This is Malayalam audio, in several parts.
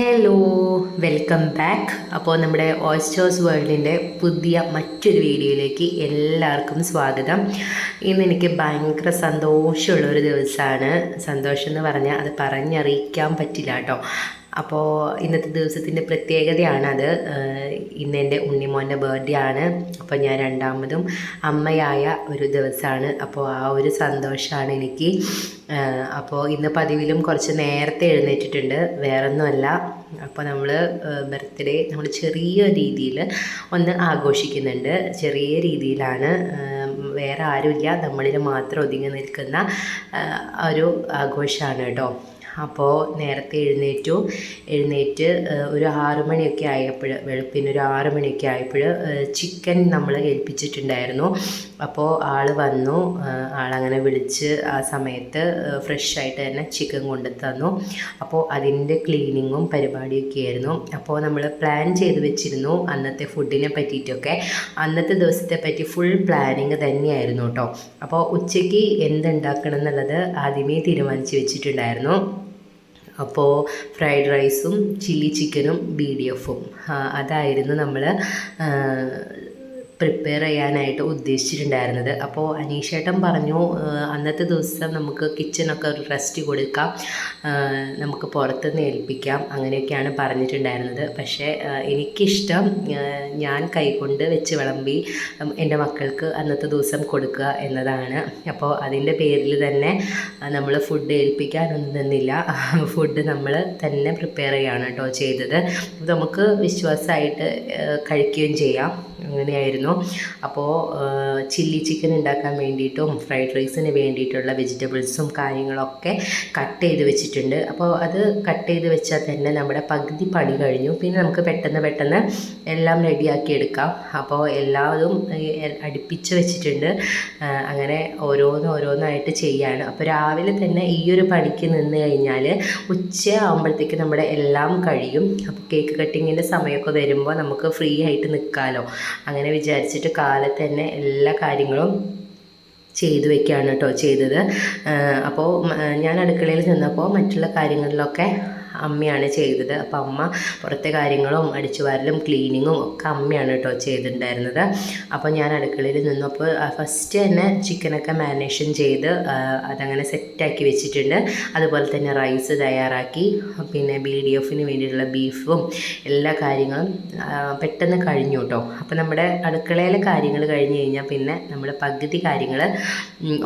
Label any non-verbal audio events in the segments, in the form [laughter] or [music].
ഹലോ വെൽക്കം ബാക്ക് അപ്പോൾ നമ്മുടെ ഓയിസ്റ്റേഴ്സ് വേൾഡിന്റെ പുതിയ മറ്റൊരു വീഡിയോയിലേക്ക് എല്ലാവർക്കും സ്വാഗതം. ഇന്ന് എനിക്ക് ഭയങ്കര സന്തോഷമുള്ളൊരു ദിവസമാണ്. സന്തോഷം എന്ന് പറഞ്ഞാൽ അത് പറഞ്ഞറിയിക്കാൻ പറ്റില്ല കേട്ടോ. അപ്പോൾ ഇന്നത്തെ ദിവസത്തിന്റെ പ്രത്യേകതയാണത് ഇന്ന് എന്റെ ഉണ്ണിമോന്റെ ബർത്ത്ഡേ ആണ്. അപ്പോൾ ഞാൻ രണ്ടാമതും അമ്മയായ ഒരു ദിവസമാണ് അപ്പോൾ ആ ഒരു സന്തോഷമാണ് എനിക്ക്. അപ്പോൾ ഇന്ന് പതിവിലും കുറച്ച് നേരത്തെ എഴുന്നേറ്റിട്ടുണ്ട്. വേറൊന്നുമല്ല. അപ്പോൾ നമ്മൾ ബർത്ത്ഡേ നമ്മൾ ചെറിയ രീതിയിൽ ഒന്ന് ആഘോഷിക്കുന്നുണ്ട്. ചെറിയ രീതിയിലാണ്. വേറെ ആരുമില്ല. നമ്മളിൽ മാത്രം ഒതുങ്ങി നിൽക്കുന്ന ഒരു ആഘോഷമാണ് കേട്ടോ. അപ്പോൾ നേരത്തെ എഴുന്നേറ്റു. എഴുന്നേറ്റ് ഒരു ആറു മണിയൊക്കെ ആയപ്പോൾ വെളുപ്പിന് ഒരു ആറ് മണിയൊക്കെ ആയപ്പോൾ ചിക്കൻ നമ്മൾ ഏൽപ്പിച്ചിട്ടുണ്ടായിരുന്നു. അപ്പോൾ ആൾ വന്നു. ആളങ്ങനെ വിളിച്ച് ആ സമയത്ത് ഫ്രഷ് ആയിട്ട് തന്നെ ചിക്കൻ കൊണ്ടു തന്നു അപ്പോൾ അതിന്റെ ക്ലീനിങ്ങും പരിപാടിയൊക്കെ ആയിരുന്നു. അപ്പോൾ നമ്മൾ പ്ലാൻ ചെയ്ത് വെച്ചിരുന്നു അന്നത്തെ ഫുഡിനെ പറ്റിയിട്ടൊക്കെ. അന്നത്തെ ദിവസത്തെ പറ്റി ഫുൾ പ്ലാനിങ് തന്നെയായിരുന്നു കേട്ടോ. അപ്പോൾ ഉച്ചയ്ക്ക് എന്തുണ്ടാക്കണം എന്നുള്ളത് ആദ്യമേ തീരുമാനിച്ച് വെച്ചിട്ടുണ്ടായിരുന്നു. അപ്പോൾ ഫ്രൈഡ് റൈസും ചില്ലി ചിക്കനും ബി ഡി എഫും അതായിരുന്നു നമ്മൾ പ്രിപ്പയർ ചെയ്യാനായിട്ട് ഉദ്ദേശിച്ചിട്ടുണ്ടായിരുന്നത്. അപ്പോൾ അനീഷേട്ടൻ പറഞ്ഞു അന്നത്തെ ദിവസം നമുക്ക് കിച്ചണൊക്കെ ഒരു റെസ്റ്റ് കൊടുക്കാം. നമുക്ക് പുറത്തുനിന്ന് ഏൽപ്പിക്കാം. അങ്ങനെയൊക്കെയാണ് പറഞ്ഞിട്ടുണ്ടായിരുന്നത്. പക്ഷേ എനിക്കിഷ്ടം ഞാൻ കൈകൊണ്ട് വെച്ച് വിളമ്പി എന്റെ മക്കൾക്ക് അന്നത്തെ ദിവസം കൊടുക്കുക എന്നതാണ്. അപ്പോൾ അതിന്റെ പേരിൽ തന്നെ നമ്മൾ ഫുഡ് ഏൽപ്പിക്കാനൊന്നും നിന്നില്ല. [laughs] ഫുഡ് നമ്മൾ തന്നെ പ്രിപ്പയർ ചെയ്യുകയാണ് കേട്ടോ ചെയ്തത്. നമുക്ക് വിശ്വാസമായിട്ട് കഴിക്കുകയും ചെയ്യാം. അങ്ങനെയായിരുന്നു. അപ്പോൾ ചില്ലി ചിക്കൻ ഉണ്ടാക്കാൻ വേണ്ടിയിട്ടും ഫ്രൈഡ് റൈസിന് വേണ്ടിയിട്ടുള്ള വെജിറ്റബിൾസും കാര്യങ്ങളൊക്കെ കട്ട് ചെയ്ത് വെച്ചിട്ടുണ്ട്. അപ്പോൾ അത് കട്ട് ചെയ്ത് വെച്ചാൽ തന്നെ നമ്മുടെ പകുതി പണി കഴിഞ്ഞു. പിന്നെ നമുക്ക് പെട്ടെന്ന് പെട്ടെന്ന് എല്ലാം റെഡിയാക്കി എടുക്കാം. അപ്പോൾ എല്ലാതും അടുപ്പിച്ച് വെച്ചിട്ടുണ്ട്. അങ്ങനെ ഓരോന്ന് ഓരോന്നായിട്ട് ചെയ്യാണ്. അപ്പോൾ രാവിലെ തന്നെ ഈ ഒരു പണിക്ക് നിന്ന് കഴിഞ്ഞാൽ ഉച്ച ആകുമ്പോഴത്തേക്ക് നമ്മുടെ എല്ലാം കഴിയും. അപ്പോൾ കേക്ക് കട്ടിങ്ങിന്റെ സമയമൊക്കെ വരുമ്പോൾ നമുക്ക് ഫ്രീ ആയിട്ട് നിൽക്കാമല്ലോ അങ്ങനെ വിചാരിച്ചിട്ട് കാലത്ത് തന്നെ എല്ലാ കാര്യങ്ങളും ചെയ്തു വെക്കുകയാണ് കേട്ടോ ചെയ്തത്. അപ്പോൾ ഞാൻ അടുക്കളയിൽ ചെന്നപ്പോൾ മറ്റുള്ള കാര്യങ്ങളിലൊക്കെ അമ്മയാണ് ചെയ്തത്. അപ്പം അമ്മ പുറത്തെ കാര്യങ്ങളും അടിച്ചുവാരലും ക്ലീനിങ്ങും ഒക്കെ അമ്മയാണ് കേട്ടോ ചെയ്തിട്ടുണ്ടായിരുന്നത്. അപ്പോൾ ഞാൻ അടുക്കളയിൽ നിന്നപ്പോൾ ഫസ്റ്റ് തന്നെ ചിക്കനൊക്കെ മാരിനേഷൻ ചെയ്ത് അതങ്ങനെ സെറ്റാക്കി വെച്ചിട്ടുണ്ട്. അതുപോലെ തന്നെ റൈസ് തയ്യാറാക്കി പിന്നെ ബി ഡി എഫിന് വേണ്ടിയിട്ടുള്ള ബീഫും എല്ലാ കാര്യങ്ങളും പെട്ടെന്ന് കഴിഞ്ഞു കേട്ടോ അപ്പോൾ നമ്മുടെ അടുക്കളയിലെ കാര്യങ്ങൾ കഴിഞ്ഞ് കഴിഞ്ഞാൽ പിന്നെ നമ്മുടെ പകുതി കാര്യങ്ങൾ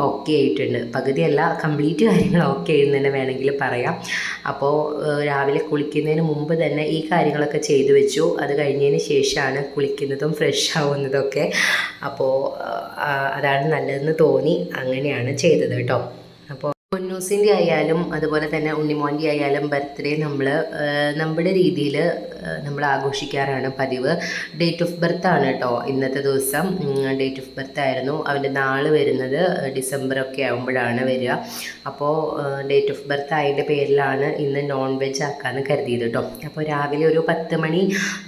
ഓക്കെ ആയിട്ടുണ്ട്. പകുതിയല്ല കംപ്ലീറ്റ് കാര്യങ്ങൾ ഓക്കെ ആയിരുന്നു തന്നെ വേണമെങ്കിൽ പറയാം. അപ്പോൾ രാവിലെ കുളിക്കുന്നതിന് മുമ്പ് തന്നെ ഈ കാര്യങ്ങളൊക്കെ ചെയ്തു വെച്ചു. അത് കഴിഞ്ഞതിന് ശേഷമാണ് കുളിക്കുന്നതും ഫ്രഷ് ആവുന്നതൊക്കെ. അപ്പോൾ അതാണ് നല്ലതെന്ന് തോന്നി. അങ്ങനെയാണ് ചെയ്തത് കേട്ടോ. പൊന്നൂസിന്റെ ആയാലും അതുപോലെ തന്നെ ഉണ്ണിമോന്റെ ആയാലും ബർത്ത്ഡേ നമ്മൾ നമ്മുടെ രീതിയിൽ നമ്മൾ ആഘോഷിക്കാറാണ് പതിവ്. ഡേറ്റ് ഓഫ് ബർത്ത് ആണ് കേട്ടോ ഇന്നത്തെ ദിവസം. ഡേറ്റ് ഓഫ് ബർത്ത് ആയിരുന്നു. അവന്റെ നാൾ വരുന്നത് ഡിസംബർ ഒക്കെ ആകുമ്പോഴാണ് വരിക. അപ്പോൾ ഡേറ്റ് ഓഫ് ബർത്ത് ആയതിന്റെ പേരിലാണ് ഇന്ന് നോൺ വെജ് ആക്കാമെന്ന് കരുതിയത് കേട്ടോ അപ്പോൾ രാവിലെ ഒരു പത്ത് മണി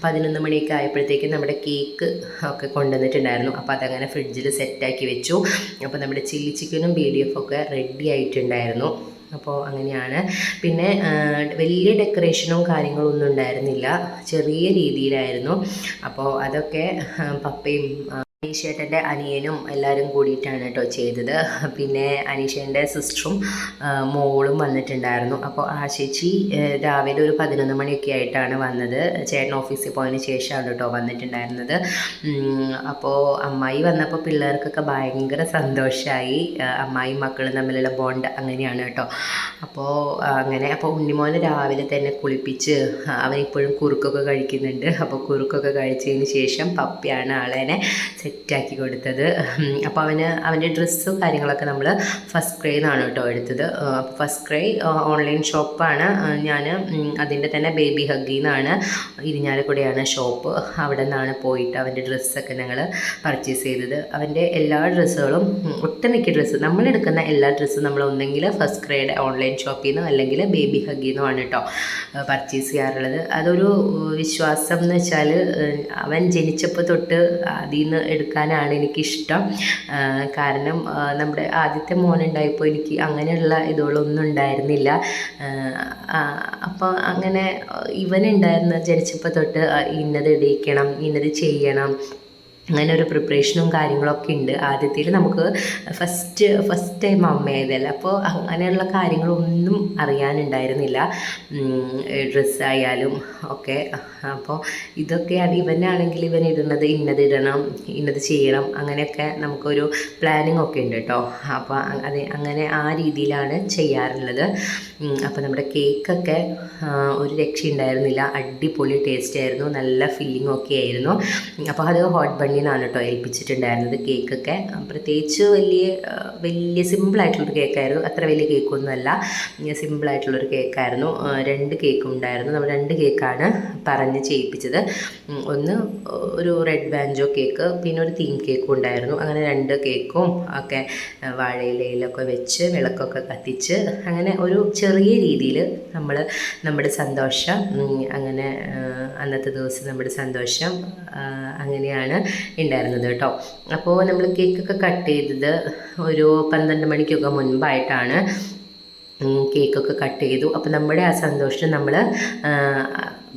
പതിനൊന്ന് മണിയൊക്കെ ആയപ്പോഴത്തേക്കും നമ്മുടെ കേക്ക് ഒക്കെ കൊണ്ടുവന്നിട്ടുണ്ടായിരുന്നു. അപ്പോൾ അതങ്ങനെ ഫ്രിഡ്ജിൽ സെറ്റാക്കി വെച്ചു. അപ്പോൾ നമ്മുടെ ചില്ലി ചിക്കനും ബി ഡി എഫ് ഒക്കെ റെഡി ആയിട്ടുണ്ടായിരുന്നു അപ്പോൾ അങ്ങനെയാണ്. പിന്നെ വലിയ ഡെക്കറേഷനും കാര്യങ്ങളും ഒന്നും ഉണ്ടായിരുന്നില്ല. ചെറിയ രീതിയിലായിരുന്നു. അപ്പോൾ അതൊക്കെ പപ്പയും അനീഷേട്ടന്റെ അനിയനും എല്ലാവരും കൂടിയിട്ടാണ് കേട്ടോ ചെയ്തത്. പിന്നെ അനീഷേന്റെ സിസ്റ്ററും മോളും വന്നിട്ടുണ്ടായിരുന്നു. അപ്പോൾ ആ ചേച്ചി രാവിലെ ഒരു പതിനൊന്ന് മണിയൊക്കെ ആയിട്ടാണ് വന്നത്. ചേട്ടൻ ഓഫീസിൽ പോയതിന് ശേഷമാണ് കേട്ടോ വന്നിട്ടുണ്ടായിരുന്നത്. അപ്പോൾ അമ്മായി വന്നപ്പോൾ പിള്ളേർക്കൊക്കെ ഭയങ്കര സന്തോഷമായി അമ്മായി മക്കളും തമ്മിലുള്ള ബോണ്ട് അങ്ങനെയാണ് കേട്ടോ. അപ്പോൾ അങ്ങനെ അപ്പോൾ ഉണ്ണിമോനെ രാവിലെ തന്നെ കുളിപ്പിച്ച് അവനിപ്പോഴും കുറുക്കൊക്കെ കഴിക്കുന്നുണ്ട്. അപ്പോൾ കുറുക്കൊക്കെ കഴിച്ചതിന് ശേഷം പപ്പിയാണ് ആളെന്നെ സെറ്റാക്കി കൊടുത്തത്. അപ്പോൾ അവന് അവന്റെ ഡ്രസ്സും കാര്യങ്ങളൊക്കെ നമ്മൾ ഫസ്റ്റ് ക്രൈ എന്നാണ് കേട്ടോ എടുത്തത്. ഫസ്റ്റ് ക്രൈ ഓൺലൈൻ ഷോപ്പാണ് ഞാൻ അതിന്റെ തന്നെ ബേബി ഹഗ്ഗിൽ നിന്നാണ് ഇരിഞ്ഞാലക്കുടയാണ് ഷോപ്പ് അവിടെ നിന്നാണ് പോയിട്ട് അവന്റെ ഡ്രസ്സൊക്കെ ഞങ്ങൾ പർച്ചേസ് ചെയ്തത്. അവന്റെ എല്ലാ ഡ്രസ്സുകളും ഒട്ടുമിക്ക ഡ്രസ്സ് നമ്മളെടുക്കുന്ന എല്ലാ ഡ്രസ്സും നമ്മൾ ഒന്നെങ്കിൽ ഫസ്റ്റ് ക്രൈയുടെ ഓൺലൈൻ ഷോപ്പിൽ നിന്നോ അല്ലെങ്കിൽ ബേബി ഹഗ്ഗിൽ ആണ് കേട്ടോ പർച്ചേസ് ചെയ്യാറുള്ളത്. അതൊരു വിശ്വാസം എന്ന് വെച്ചാൽ അവൻ ജനിച്ചപ്പോൾ തൊട്ട് അതിൽ നിന്ന് എടുക്കാനാണ് എനിക്കിഷ്ടം. കാരണം നമ്മുടെ ആദ്യത്തെ മോനുണ്ടായപ്പോൾ എനിക്ക് അങ്ങനെയുള്ള ഇതുകളൊന്നും ഉണ്ടായിരുന്നില്ല. അപ്പോൾ അങ്ങനെ ഇവനുണ്ടായിരുന്ന ജനിച്ചപ്പോൾ തൊട്ട് ഇന്നത് ഇടിയിക്കണം ഇന്നത് ചെയ്യണം. അങ്ങനെ ഒരു പ്രിപ്പറേഷനും കാര്യങ്ങളൊക്കെ ഉണ്ട്. ആദ്യത്തിൽ നമുക്ക് ഫസ്റ്റ് ഫസ്റ്റ് ടൈം അമ്മയായതല്ല? അപ്പോൾ അങ്ങനെയുള്ള കാര്യങ്ങളൊന്നും അറിയാനുണ്ടായിരുന്നില്ല. ഡ്രസ്സായാലും ഒക്കെ. അപ്പോൾ ഇതൊക്കെയാണ് ഇവനാണെങ്കിൽ ഇവൻ ഇടുന്നത് ഇന്നത് ഇടണം ഇന്നത് ചെയ്യണം. അങ്ങനെയൊക്കെ നമുക്കൊരു പ്ലാനിങ് ഒക്കെ ഉണ്ട് കേട്ടോ. അപ്പോൾ അത് അങ്ങനെ ആ രീതിയിലാണ് ചെയ്യാറുള്ളത്. അപ്പോൾ നമ്മുടെ കേക്കൊക്കെ ഒരു രക്ഷയുണ്ടായിരുന്നില്ല. അടിപൊളി ടേസ്റ്റ് ആയിരുന്നു. നല്ല ഫില്ലിംഗ് ഒക്കെ ആയിരുന്നു. അപ്പോൾ അത് ഹോട്ട് ബണ്ണിൽ നിന്നാണ് കേട്ടോ ഏൽപ്പിച്ചിട്ടുണ്ടായിരുന്നത് കേക്കൊക്കെ പ്രത്യേകിച്ച് വലിയ വലിയ സിമ്പിളായിട്ടുള്ളൊരു കേക്കായിരുന്നു അത്ര വലിയ കേക്കൊന്നുമല്ല സിമ്പിളായിട്ടുള്ളൊരു കേക്കായിരുന്നു രണ്ട് കേക്കും ഉണ്ടായിരുന്നു. നമ്മൾ രണ്ട് കേക്കാണ് പറഞ്ഞ് ചെയ്യിപ്പിച്ചത്. ഒന്ന് ഒരു റെഡ് ബാഞ്ചോ കേക്ക് പിന്നെ ഒരു തീം കേക്കും ഉണ്ടായിരുന്നു. അങ്ങനെ രണ്ട് കേക്കും ഒക്കെ വാഴയിലയിലൊക്കെ വെച്ച് വിളക്കൊക്കെ കത്തിച്ച് അങ്ങനെ ഒരു ചെറിയ രീതിയിൽ നമ്മൾ നമ്മുടെ സന്തോഷം അങ്ങനെ അന്നത്തെ ദിവസം നമ്മുടെ സന്തോഷം അങ്ങനെയാണ് ഉണ്ടായിരുന്നത് കേട്ടോ. അപ്പോൾ നമ്മൾ കേക്കൊക്കെ കട്ട് ചെയ്തത് ഒരു പന്ത്രണ്ട് മണിക്കൊക്കെ മുൻപായിട്ടാണ് കേക്കൊക്കെ കട്ട് ചെയ്തു. അപ്പോൾ നമ്മുടെ ആ സന്തോഷം നമ്മൾ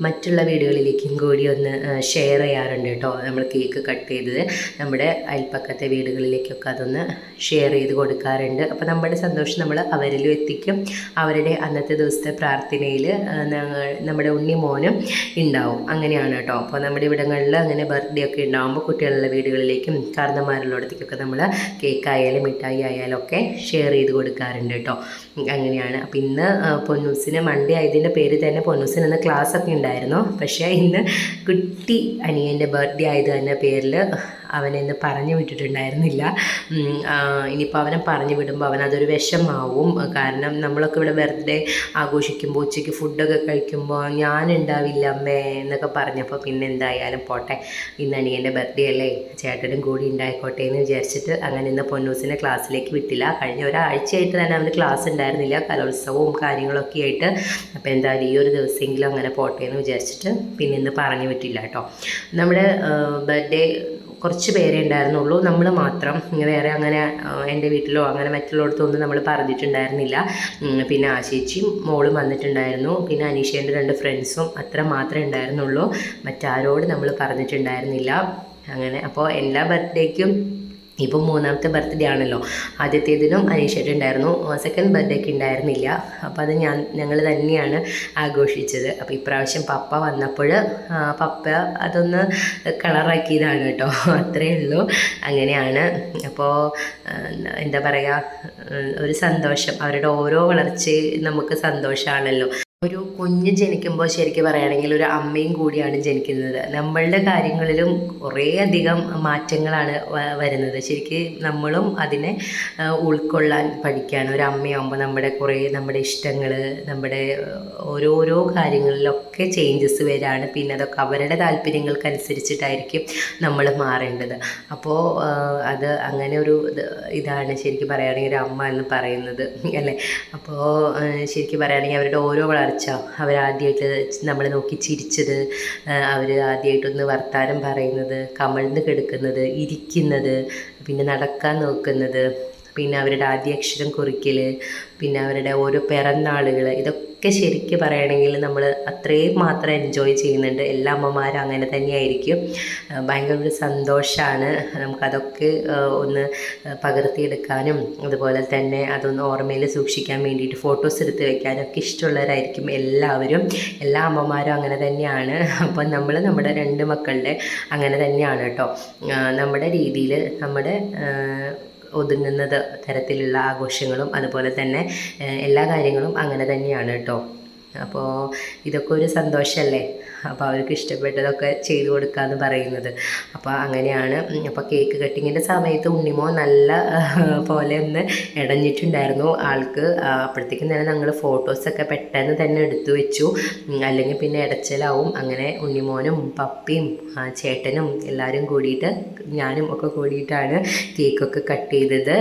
മറ്റുള്ള വീടുകളിലേക്കും കൂടി ഒന്ന് ഷെയർ ചെയ്യാറുണ്ട് കേട്ടോ. നമ്മൾ കേക്ക് കട്ട് ചെയ്തത്. നമ്മുടെ അയൽപ്പക്കത്തെ വീടുകളിലേക്കൊക്കെ അതൊന്ന് ഷെയർ ചെയ്ത് കൊടുക്കാറുണ്ട്. അപ്പോൾ നമ്മുടെ സന്തോഷം നമ്മൾ അവരിലും എത്തിക്കും. അവരുടെ അന്നത്തെ ദിവസത്തെ പ്രാർത്ഥനയിൽ നമ്മുടെ ഉണ്ണി മോനും ഉണ്ടാവും. അങ്ങനെയാണ് കേട്ടോ. അപ്പോൾ നമ്മുടെ ഇവിടങ്ങളിൽ അങ്ങനെ ബർത്ത്ഡേ ഒക്കെ ഉണ്ടാകുമ്പോൾ കുട്ടികളുടെ വീടുകളിലേക്കും കാരണന്മാരുള്ളിടത്തേക്കൊക്കെ നമ്മൾ കേക്ക് ആയാലും മിഠായി ആയാലും ഒക്കെ ഷെയർ ചെയ്ത് കൊടുക്കാറുണ്ട് കേട്ടോ. അങ്ങനെയാണ്. അപ്പോൾ ഇന്ന് പൊന്നൂസിന് മൺഡേ ആയതിന്റെ പേര് തന്നെ പൊന്നൂസിന് ഇന്ന് ക്ലാസ് ഒക്കെ ഉണ്ടായിരുന്നു. പക്ഷേ ഇന്ന് കുട്ടി അനിയന്റെ ബർത്ത്ഡേ ആയത് തന്നെ പേരിൽ അവനെന്ന് പറഞ്ഞു വിട്ടിട്ടുണ്ടായിരുന്നില്ല. ഇനിയിപ്പോൾ അവനെ പറഞ്ഞു വിടുമ്പോൾ അവനതൊരു വിഷമാവും. കാരണം നമ്മളൊക്കെ ഇവിടെ ബർത്ത്ഡേ ആഘോഷിക്കുമ്പോൾ ഉച്ചയ്ക്ക് ഫുഡൊക്കെ കഴിക്കുമ്പോൾ ഞാൻ ഉണ്ടാവില്ല അമ്മേ എന്നൊക്കെ പറഞ്ഞപ്പോൾ പിന്നെ എന്തായാലും പോട്ടെ. ഇന്ന് അനിയന്റെ ബർത്ത്ഡേ അല്ലേ? ചേട്ടനും കൂടി ഉണ്ടായിക്കോട്ടെ എന്ന് വിചാരിച്ചിട്ട് അങ്ങനെ ഇന്ന് പൊന്നൂസിനെ ക്ലാസ്സിലേക്ക് വിട്ടില്ല. കഴിഞ്ഞ ഒരാഴ്ചയായിട്ട് തന്നെ അവന് ക്ലാസ് ഉണ്ടായിരുന്നില്ല. കലോത്സവവും കാര്യങ്ങളൊക്കെ ആയിട്ട്. അപ്പോൾ എന്തായാലും ഈ ഒരു ദിവസമെങ്കിലും അങ്ങനെ പോട്ടെ എന്ന് വിചാരിച്ചിട്ട് പിന്നെ ഇന്ന് പറഞ്ഞു പറ്റില്ല കേട്ടോ. നമ്മുടെ ബർത്ത്ഡേ കുറച്ച് പേരേ ഉണ്ടായിരുന്നുള്ളൂ. നമ്മൾ മാത്രം. വേറെ അങ്ങനെ എന്റെ വീട്ടിലോ അങ്ങനെ മറ്റുള്ളിടത്തോ ഒന്നും നമ്മൾ പറഞ്ഞിട്ടുണ്ടായിരുന്നില്ല. പിന്നെ പിന്നെ ആശേച്ചിയും മോളും വന്നിട്ടുണ്ടായിരുന്നു. പിന്നെ അനീഷേന്റെ രണ്ട് ഫ്രണ്ട്സും അത്ര മാത്രമേ ഉണ്ടായിരുന്നുള്ളൂ. മറ്റാരോട് നമ്മൾ പറഞ്ഞിട്ടുണ്ടായിരുന്നില്ല. അങ്ങനെ അപ്പോൾ എല്ലാ ബർത്ത്ഡേക്കും ഇപ്പോൾ മൂന്നാമത്തെ ബർത്ത്ഡേ ആണല്ലോ. ആദ്യത്തേതിനും അനീഷേട്ട് ഉണ്ടായിരുന്നു. സെക്കൻഡ് ബർത്ത്ഡേക്ക് ഉണ്ടായിരുന്നില്ല. അപ്പോൾ അത് ഞാൻ ഞങ്ങൾ തന്നെയാണ് ആഘോഷിച്ചത്. അപ്പോൾ ഇപ്രാവശ്യം പപ്പ വന്നപ്പോൾ പപ്പ അതൊന്ന് കളറാക്കിയതാണ് കേട്ടോ. അത്രയേ ഉള്ളൂ. അങ്ങനെയാണ്. അപ്പോൾ എന്താ പറയുക ഒരു സന്തോഷം. അവരുടെ ഓരോ വളർച്ചയും നമുക്ക് സന്തോഷമാണല്ലോ. ഒരു കുഞ്ഞ് ജനിക്കുമ്പോൾ ശരിക്കും പറയുകയാണെങ്കിൽ ഒരു അമ്മയും കൂടിയാണ് ജനിക്കുന്നത്. നമ്മളുടെ കാര്യങ്ങളിലും കുറേയധികം മാറ്റങ്ങളാണ് വരുന്നത്. ശരിക്ക് നമ്മളും അതിനെ ഉൾക്കൊള്ളാൻ പഠിക്കുകയാണ് ഒരു അമ്മയാകുമ്പോൾ നമ്മുടെ കുറേ നമ്മുടെ ഇഷ്ടങ്ങൾ നമ്മുടെ ഓരോരോ കാര്യങ്ങളിലൊക്കെ ചേഞ്ചസ് വരാണ്. പിന്നെ അതൊക്കെ അവരുടെ താല്പര്യങ്ങൾക്കനുസരിച്ചിട്ടായിരിക്കും നമ്മൾ മാറേണ്ടത്. അപ്പോൾ അത് അങ്ങനെ ഒരു ഇത് ഇതാണ് ശരിക്കും പറയുകയാണെങ്കിൽ ഒരു അമ്മ എന്ന് പറയുന്നത്. അല്ലേ? അപ്പോൾ ശരിക്കും പറയുകയാണെങ്കിൽ അവരുടെ ഓരോ വളർച്ച അവരാദ്യമായിട്ട് നമ്മളെ നോക്കി ചിരിച്ചത് അവർ ആദ്യമായിട്ടൊന്ന് വർത്താനം പറയുന്നത് കമഴ്ന്ന് കിടക്കുന്നത് ഇരിക്കുന്നത് പിന്നെ നടക്കാൻ നോക്കുന്നത് പിന്നെ അവരുടെ ആദ്യ അക്ഷരം കുറിക്കൽ പിന്നെ അവരുടെ ഓരോ പിറന്നാളുകൾ ഇതൊക്കെ ശരിക്കും പറയുകയാണെങ്കിൽ നമ്മൾ അത്രയും മാത്രം എൻജോയ് ചെയ്യുന്നുണ്ട്. എല്ലാ അമ്മമാരും അങ്ങനെ തന്നെയായിരിക്കും. ഭയങ്കര ഒരു സന്തോഷമാണ്. നമുക്കതൊക്കെ ഒന്ന് പകർത്തിയെടുക്കാനും അതുപോലെ തന്നെ അതൊന്ന് ഓർമ്മയിൽ സൂക്ഷിക്കാൻ വേണ്ടിയിട്ട് ഫോട്ടോസ് എടുത്ത് വെക്കാനും ഒക്കെ ഇഷ്ടമുള്ളവരായിരിക്കും എല്ലാവരും. എല്ലാ അമ്മമാരും അങ്ങനെ തന്നെയാണ്. അപ്പം നമ്മൾ നമ്മുടെ രണ്ട് മക്കളുടെ അങ്ങനെ തന്നെയാണ് കേട്ടോ. നമ്മുടെ രീതിയിൽ നമ്മുടെ ഒതുങ്ങുന്നത് തരത്തിലുള്ള ആഘോഷങ്ങളും അതുപോലെ തന്നെ എല്ലാ കാര്യങ്ങളും അങ്ങനെ തന്നെയാണ് കേട്ടോ അപ്പോൾ ഇതൊക്കെ ഒരു സന്തോഷമല്ലേ അപ്പോൾ അവർക്ക് ഇഷ്ടപ്പെട്ടതൊക്കെ ചെയ്തു കൊടുക്കുക എന്ന് പറയുന്നത്. അപ്പോൾ അങ്ങനെയാണ്. അപ്പോൾ കേക്ക് കട്ടിങ്ങിന്റെ സമയത്ത് ഉണ്ണിമോ നല്ല [laughs] പോലെ ഒന്ന് ഇടഞ്ഞിട്ടുണ്ടായിരുന്നു ആൾക്ക്. അപ്പോഴത്തേക്കും തന്നെ ഞങ്ങൾ ഫോട്ടോസൊക്കെ പെട്ടെന്ന് തന്നെ എടുത്തു വെച്ചു. അല്ലെങ്കിൽ പിന്നെ ഇടച്ചിലാവും. അങ്ങനെ ഉണ്ണിമോനും പപ്പിയും ചേട്ടനും എല്ലാവരും കൂടിയിട്ട് ഞാനും ഒക്കെ കൂടിയിട്ടാണ് കേക്കൊക്കെ കട്ട് ചെയ്തത്.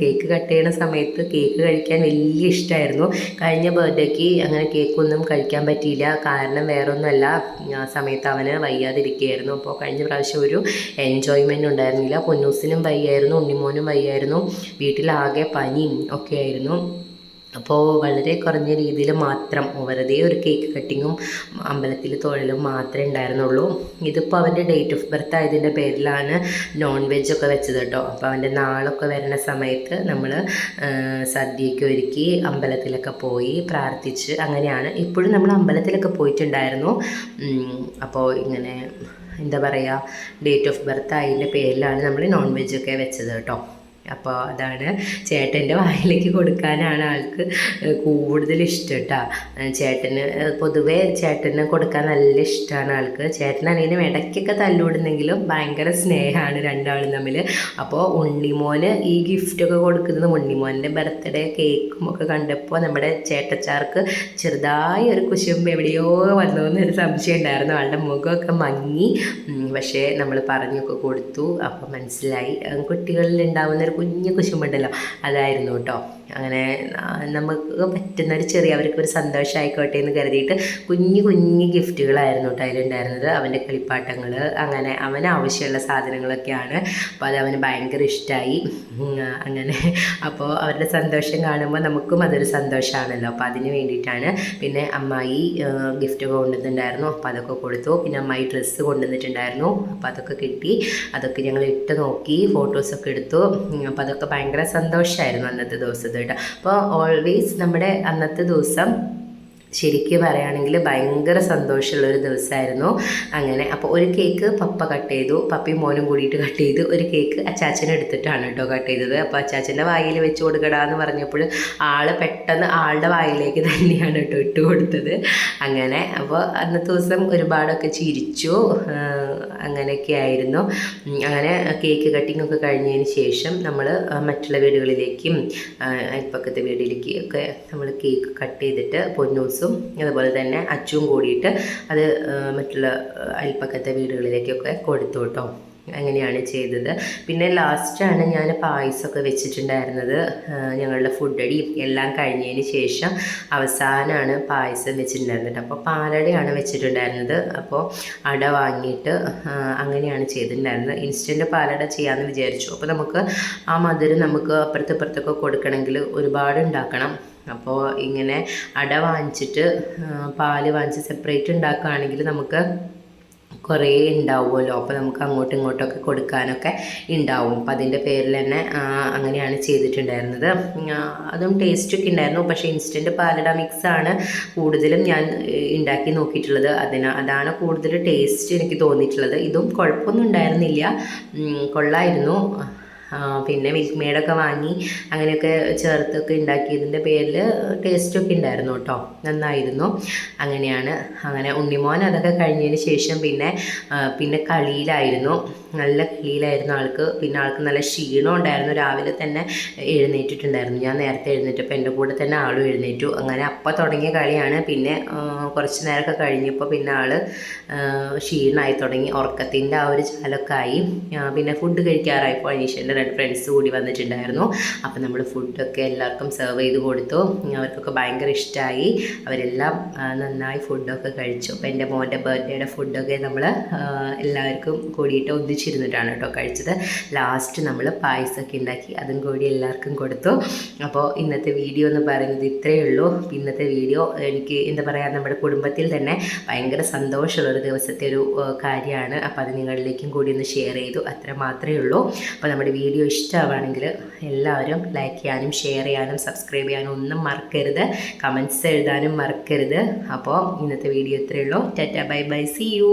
കേക്ക് കട്ട് ചെയ്യുന്ന സമയത്ത് കേക്ക് കഴിക്കാൻ വലിയ ഇഷ്ടമായിരുന്നു കഴിഞ്ഞ ബർത്ത്ഡേക്ക് അങ്ങനെ കേക്ക് കേക്കൊന്നും കഴിക്കാൻ പറ്റിയില്ല. കാരണം വേറൊന്നുമല്ല. ആ സമയത്ത് അവന് വയ്യാതിരിക്കുകയായിരുന്നു. അപ്പോൾ കഴിഞ്ഞ പ്രാവശ്യം ഒരു എൻജോയ്മെന്റ് ഉണ്ടായിരുന്നില്ല. പൊന്നൂസിനും വയ്യായിരുന്നു. ഉണ്ണിമോനും വയ്യായിരുന്നു. വീട്ടിലാകെ പനിയും ഒക്കെ ആയിരുന്നു. അപ്പോൾ വളരെ കുറഞ്ഞ രീതിയിൽ മാത്രം വെറുതെ ഒരു കേക്ക് കട്ടിങ്ങും അമ്പലത്തിൽ തൊഴിലും മാത്രമേ ഉണ്ടായിരുന്നുള്ളൂ. ഇതിപ്പോൾ അവന്റെ ഡേറ്റ് ഓഫ് ബർത്ത് ആയതിന്റെ പേരിലാണ് നോൺ വെജ് ഒക്കെ വെച്ചത് കേട്ടോ. അപ്പോൾ അവന്റെ നാളൊക്കെ വരുന്ന സമയത്ത് നമ്മൾ സദ്യയ്ക്ക് ഒരുക്കി അമ്പലത്തിലൊക്കെ പോയി പ്രാർത്ഥിച്ച് അങ്ങനെയാണ്. ഇപ്പോഴും നമ്മൾ അമ്പലത്തിലൊക്കെ പോയിട്ടുണ്ടായിരുന്നു. അപ്പോൾ ഇങ്ങനെ എന്താ പറയുക ഡേറ്റ് ഓഫ് ബർത്ത് ആയതിന്റെ പേരിലാണ് നമ്മൾ നോൺ വെജ് ഒക്കെ വെച്ചത് കേട്ടോ. അപ്പോൾ അതാണ് ചേട്ടന്റെ വായിലേക്ക് കൊടുക്കാനാണ് ആൾക്ക് കൂടുതൽ ഇഷ്ടം കേട്ടോ ചേട്ടന് പൊതുവേ ചേട്ടന് കൊടുക്കാൻ നല്ല ഇഷ്ടമാണ് ആൾക്ക്. ചേട്ടനാണെങ്കിലും ഇടയ്ക്കൊക്കെ തല്ലുവിടുന്നെങ്കിലും ഭയങ്കര സ്നേഹമാണ് രണ്ടാളും തമ്മിൽ. അപ്പോൾ ഉണ്ണിമോന് ഈ ഗിഫ്റ്റൊക്കെ കൊടുക്കുന്നത് ഉണ്ണിമോന്റെ ബർത്ത്ഡേ കേക്കും ഒക്കെ കണ്ടപ്പോൾ നമ്മുടെ ചേട്ടച്ചാർക്ക് ചെറുതായി ഒരു കുശുമ്പ് എവിടെയോ വന്നു എന്നൊരു സംശയം ഉണ്ടായിരുന്നു. ആളുടെ മുഖമൊക്കെ മങ്ങി. പക്ഷേ നമ്മൾ പറഞ്ഞൊക്കെ കൊടുത്തു. അപ്പോൾ മനസ്സിലായി. കുട്ടികളിൽ ഉണ്ടാകുന്ന ഒരു കുഞ്ഞു കുശുമ്പുണ്ടല്ലോ. അതായിരുന്നു കേട്ടോ. അങ്ങനെ നമുക്ക് പറ്റുന്ന ഒരു ചെറിയ അവർക്ക് ഒരു സന്തോഷമായിക്കോട്ടെ എന്ന് കരുതിയിട്ട് കുഞ്ഞു കുഞ്ഞു ഗിഫ്റ്റുകളായിരുന്നു കേട്ടോ അതിലുണ്ടായിരുന്നത്. അവന്റെ കളിപ്പാട്ടങ്ങൾ അങ്ങനെ അവന് ആവശ്യമുള്ള സാധനങ്ങളൊക്കെയാണ്. അപ്പോൾ അത് അവന് ഭയങ്കര ഇഷ്ടമായി അങ്ങനെ. അപ്പോൾ അവരുടെ സന്തോഷം കാണുമ്പോൾ നമുക്കും അതൊരു സന്തോഷമാണല്ലോ അപ്പോൾ അതിന് വേണ്ടിയിട്ടാണ് പിന്നെ അമ്മായി ഗിഫ്റ്റ് കൊണ്ടുവന്നിട്ടുണ്ടായിരുന്നു. അപ്പോൾ അതൊക്കെ കൊടുത്തു. പിന്നെ അമ്മായി ഡ്രസ്സ് കൊണ്ടുവന്നിട്ടുണ്ടായിരുന്നു. അപ്പോൾ അതൊക്കെ കിട്ടി. അതൊക്കെ ഞങ്ങൾ ഇട്ട് നോക്കി ഫോട്ടോസൊക്കെ എടുത്തു. അപ്പോൾ അതൊക്കെ ഭയങ്കര സന്തോഷമായിരുന്നു അന്നത്തെ ദിവസത്തെ കേട്ടോ അപ്പോൾ ഓൾവേസ് നമ്മുടെ അന്നത്തെ ദിവസം ശരിക്കും പറയുകയാണെങ്കിൽ ഭയങ്കര സന്തോഷമുള്ളൊരു ദിവസമായിരുന്നു. അങ്ങനെ അപ്പോൾ ഒരു കേക്ക് പപ്പ കട്ട് ചെയ്തു പപ്പയും മോനും കൂടിയിട്ട് കട്ട് ചെയ്തു ഒരു കേക്ക് അച്ചാച്ചനെ എടുത്തിട്ടാണ് കേട്ടോ കട്ട് ചെയ്തത്. അപ്പോൾ അച്ചാച്ചന്റെ വായിൽ വെച്ച് കൊടുക്കടാ എന്ന് പറഞ്ഞപ്പോൾ ആൾ പെട്ടെന്ന് ആളുടെ വായിലേക്ക് തന്നെയാണ് കേട്ടോ ഇട്ട് കൊടുത്തത്. അങ്ങനെ അപ്പോൾ അന്നത്തെ ദിവസം ഒരുപാടൊക്കെ ചിരിച്ചു അങ്ങനെയൊക്കെ ആയിരുന്നു. അങ്ങനെ കേക്ക് കട്ടിംഗ് ഒക്കെ കഴിഞ്ഞതിന് ശേഷം നമ്മൾ മറ്റുള്ള വീടുകളിലേക്കും അയൽപ്പക്കത്തെ വീടിലേക്കും ഒക്കെ നമ്മൾ കേക്ക് കട്ട് ചെയ്തിട്ട് പൊന്നൂസും അതുപോലെ തന്നെ അച്ചും കൂടിയിട്ട് അത് മറ്റുള്ള അയൽപ്പക്കത്തെ വീടുകളിലേക്കൊക്കെ കൊടുത്തു കേട്ടോ അങ്ങനെയാണ് ചെയ്തത്. പിന്നെ ലാസ്റ്റാണ് ഞാൻ പായസമൊക്കെ വെച്ചിട്ടുണ്ടായിരുന്നത്. ഞങ്ങളുടെ ഫുഡ് അടി എല്ലാം കഴിഞ്ഞതിന് ശേഷം അവസാനമാണ് പായസം വെച്ചിട്ടുണ്ടായിരുന്നത്. അപ്പോൾ പാലടയാണ് വെച്ചിട്ടുണ്ടായിരുന്നത്. അപ്പോൾ അട വാങ്ങിയിട്ട് അങ്ങനെയാണ് ചെയ്തിട്ടുണ്ടായിരുന്നത്. ഇൻസ്റ്റന്റ് പാലട ചെയ്യാമെന്ന് വിചാരിച്ചു. അപ്പോൾ നമുക്ക് ആ മധുരം നമുക്ക് അപ്പുറത്ത് ഇപ്പുറത്തൊക്കെ കൊടുക്കണമെങ്കിൽ ഒരുപാട് ഉണ്ടാക്കണം. അപ്പോൾ ഇങ്ങനെ അട വാങ്ങിച്ചിട്ട് പാൽ വാങ്ങിച്ച് സെപ്പറേറ്റ് ഉണ്ടാക്കുകയാണെങ്കിൽ നമുക്ക് കുറേ ഉണ്ടാവുമല്ലോ. അപ്പോൾ നമുക്ക് അങ്ങോട്ടും ഇങ്ങോട്ടൊക്കെ കൊടുക്കാനൊക്കെ ഉണ്ടാവും. അപ്പം അതിന്റെ പേരിൽ തന്നെ അങ്ങനെയാണ് ചെയ്തിട്ടുണ്ടായിരുന്നത്. അതും ടേസ്റ്റൊക്കെ ഉണ്ടായിരുന്നു. പക്ഷേ ഇൻസ്റ്റന്റ് പാലട മിക്സാണ് കൂടുതലും ഞാൻ ഉണ്ടാക്കി നോക്കിയിട്ടുള്ളത്. അതിന് അതാണ് കൂടുതൽ ടേസ്റ്റ് എനിക്ക് തോന്നിയിട്ടുള്ളത്. ഇതും കുഴപ്പമൊന്നും ഉണ്ടായിരുന്നില്ല. കൊള്ളായിരുന്നു. പിന്നെ മിൽക്ക് മെയ്ഡൊക്കെ വാങ്ങി അങ്ങനെയൊക്കെ ചേർത്തൊക്കെ ഉണ്ടാക്കിയതിന്റെ പേരിൽ ടേസ്റ്റൊക്കെ ഉണ്ടായിരുന്നു കേട്ടോ. നന്നായിരുന്നു. അങ്ങനെയാണ്. അങ്ങനെ ഉണ്ണിമോൻ അതൊക്കെ കഴിഞ്ഞതിന് ശേഷം പിന്നെ പിന്നെ കളിയിലായിരുന്നു. നല്ല കളിയിലായിരുന്നു ആൾക്ക്. പിന്നെ ആൾക്ക് നല്ല ക്ഷീണം ഉണ്ടായിരുന്നു. രാവിലെ തന്നെ എഴുന്നേറ്റിട്ടുണ്ടായിരുന്നു. ഞാൻ നേരത്തെ എഴുന്നേറ്റപ്പോൾ എന്റെ കൂടെ തന്നെ ആളും എഴുന്നേറ്റു. അങ്ങനെ അപ്പം തുടങ്ങിയ കളിയാണ്. പിന്നെ കുറച്ച് നേരമൊക്കെ കഴിഞ്ഞപ്പോൾ പിന്നെ ആൾ ക്ഷീണമായി തുടങ്ങി. ഉറക്കത്തിന്റെ ആ ഒരു ചാലൊക്കെ ആയി. പിന്നെ ഫുഡ് കഴിക്കാറായപ്പോൾ അനീഷന്റെ രണ്ട് ഫ്രണ്ട്സ് കൂടി വന്നിട്ടുണ്ടായിരുന്നു. അപ്പോൾ നമ്മൾ ഫുഡൊക്കെ എല്ലാവർക്കും സെർവ് ചെയ്ത് കൊടുത്തു. അവർക്കൊക്കെ ഭയങ്കര ഇഷ്ടമായി അവരെല്ലാം നന്നായി ഫുഡൊക്കെ കഴിച്ചു. അപ്പോൾ എന്റെ മോന്റെ ബർത്ത്ഡേയുടെ ഫുഡൊക്കെ നമ്മൾ എല്ലാവർക്കും കൂടിയിട്ട് ഒന്നിച്ച് ഒന്നിച്ചിരുന്നിട്ടാണ് കേട്ടോ കഴിച്ചത്. ലാസ്റ്റ് നമ്മൾ പായസമൊക്കെ ഉണ്ടാക്കി അതും കൂടി എല്ലാവർക്കും കൊടുത്തു. അപ്പോൾ ഇന്നത്തെ വീഡിയോ എന്ന് പറയുന്നത് ഇത്രയേ ഉള്ളൂ. ഇന്നത്തെ വീഡിയോ എനിക്ക് എന്താ പറയുക നമ്മുടെ കുടുംബത്തിൽ തന്നെ ഭയങ്കര സന്തോഷമുള്ളൊരു ദിവസത്തെ ഒരു കാര്യമാണ്. അപ്പോൾ അത് നിങ്ങളിലേക്കും കൂടി ഒന്ന് ഷെയർ ചെയ്തു. അത്ര മാത്രമേ ഉള്ളൂ. അപ്പോൾ നമ്മുടെ വീഡിയോ ഇഷ്ടമാണെങ്കിൽ എല്ലാവരും ലൈക്ക് ചെയ്യാനും ഷെയർ ചെയ്യാനും സബ്സ്ക്രൈബ് ചെയ്യാനും ഒന്നും മറക്കരുത്. കമൻസ് എഴുതാനും മറക്കരുത്. അപ്പോൾ ഇന്നത്തെ വീഡിയോ ഇത്രയേ ഉള്ളൂ. Tata bye bye see you